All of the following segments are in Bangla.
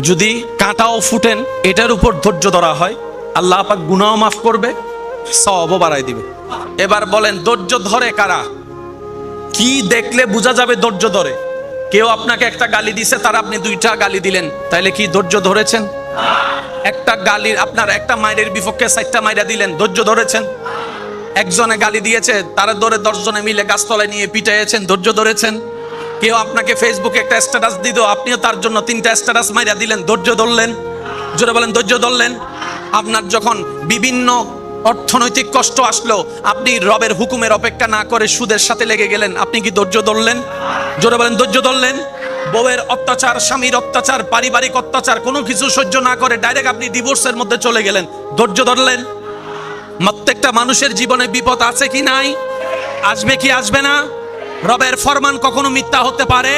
যদি কাঁটাও ফুটেন, এটার উপর ধৈর্য ধরা হয়, আল্লাহ পাক গুনাও মাফ করবে সবও বাড়াই দিবে। এবার বলেন, ধৈর্য ধরে কারা? কি দেখলে বোঝা যাবে ধৈর্য ধরে? কেউ আপনাকে একটা গালি দিছে, তার আপনি দুইটা গালি দিলেন, তাইলে কি ধৈর্য ধরেছেন? একটা গালির আপনার একটা মায়ের বিপক্ষে চারটা মাইরা দিলেন, ধৈর্য ধরেছেন? একজনে গালি দিয়েছে, তারা ধরে দশজনে মিলে গাছতলায় নিয়ে পিটাইয়েছেন, ধৈর্য ধরেছেন? কেউ আপনাকে ফেসবুকে একটা স্ট্যাটাস দিত, আপনিও তার জন্য তিনটা স্ট্যাটাস মাইরা দিলেন, ধৈর্য ধরলেন। জোরে বলেন, ধৈর্য ধরলেন। আপনার যখন বিভিন্ন অর্থনৈতিক কষ্ট আসলো, আপনি রবের হুকুমের অপেক্ষা না করে সুদের সাথে লেগে গেলেন, আপনি কি ধৈর্য ধরলেন? জোরে বলেন, ধৈর্য ধরলেন। বউয়ের অত্যাচার, স্বামীর অত্যাচার, পারিবারিক অত্যাচার, কোনো কিছু সহ্য না করে ডাইরেক্ট আপনি ডিভোর্সের মধ্যে চলে গেলেন। ধৈর্য ধরলেন। প্রত্যেকটা মানুষের জীবনে বিপদ আছে কি নাই? আসবে কি আসবে না? রবের ফরমান কখনো মিথ্যা হতে পারে?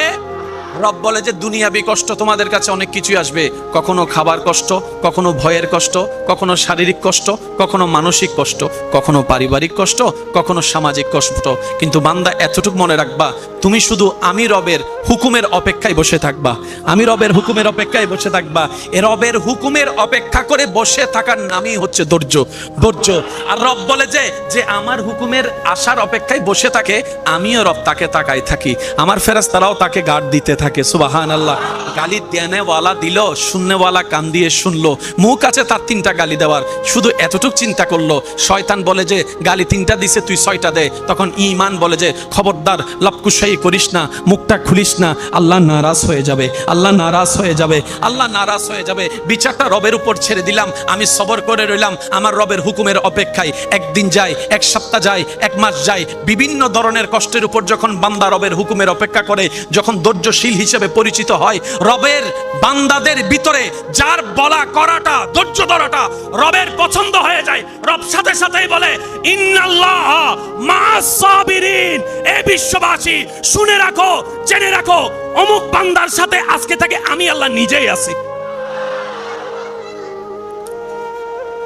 রব বলে যে, দুনিয়াবি কষ্ট তোমাদের কাছে অনেক কিছুই আসবে। কখনো খাবার কষ্ট, কখনো ভয়ের কষ্ট, কখনো শারীরিক কষ্ট, কখনো মানসিক কষ্ট, কখনো পারিবারিক কষ্ট, কখনো সামাজিক কষ্ট। কিন্তু বান্দা, এতটুকু মনে রাখবা, তুমি শুধু আমি রবের হুকুমের অপেক্ষায় বসে থাকবা। আমি রবের হুকুমের অপেক্ষায় বসে থাকবা। এ রবের হুকুমের অপেক্ষা করে বসে থাকার নামই হচ্ছে ধৈর্য। ধৈর্য। আর রব বলে যে যে আমার হুকুমের আশার অপেক্ষায় বসে থাকে, আমিও রব তাকে তাকাই থাকি। আমার ফেরাস্তারাও তাকে গার্ড দিতে থাকে সুবাহান আল্লাহ গালি দেনেওয়ালা দিল শূন্যওয়ালা কান দিয়ে শুনলো। মুখ আছে তার তিনটা গালি দেওয়ার, শুধু এতটুক চিন্তা করল। শয়তান বলে যে, গালি তিনটা দিছে, তুই ছয়টা দে। তখন ইমান বলে যে, খবরদার, লপকুশাই করিস না, মুখটা খুলিস না, আল্লাহ নারাজ হয়ে যাবে, আল্লাহ নারাজ হয়ে যাবে, আল্লাহ নারাজ হয়ে যাবে। বিচারটা রবের উপর ছেড়ে দিলাম, আমি সবর করে রইলাম, আমার রবের হুকুমের অপেক্ষায়। একদিন যায়, এক সপ্তাহ যায়, এক মাস যায়, বিভিন্ন ধরনের কষ্টের উপর যখন বান্দা রবের হুকুমের অপেক্ষা করে, যখন ধৈর্যশীল হিসেবে পরিচিত হয়। রবের বান্দাদের ভিতরে যার বলা করাটা, ধৈর্য ধরাটা রবের পছন্দ হয়ে যায়। রব সাথে সাথেই বলে, ইন্নাল্লাহ মা'আস সাবিরিন এ বিশ্ববাসী, শুনে রাখো, জেনে রাখো, অমুক বান্দার সাথে আজকে থেকে আমি আল্লাহ নিজেই আছি।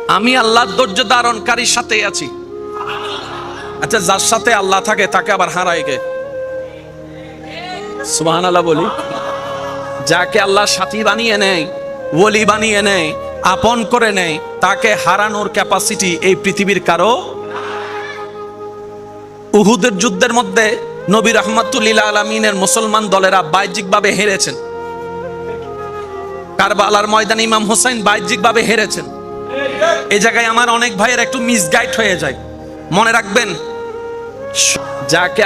আমি আল্লাহ ধৈর্য ধারণকারীর সাথে আছি। আচ্ছা যার সাথে আল্লাহ থাকে, তাকে আবার হারায় কে? সুবহান আল্লাহ বলি। যাকে আল্লাহ সাথী বানিয়ে নেয়, ওলি বানিয়ে নেয়, আপন করে নেয়, তাকে হারানোর ক্যাপাসিটি এই পৃথিবীর কারও উহুদের যুদ্ধের মধ্যে নবী রহমতুল্লিলা আলমিনের মুসলমান দলেরা বাহ্যিকভাবে হেরেছেন। কারবালার ময়দানে ইমাম হোসেন বাহ্যিকভাবে হেরেছেন। এই জায়গায় আমার অনেক ভাইয়ের একটু মিসগাইড হয়ে যায়। মনে রাখবেন, যাকে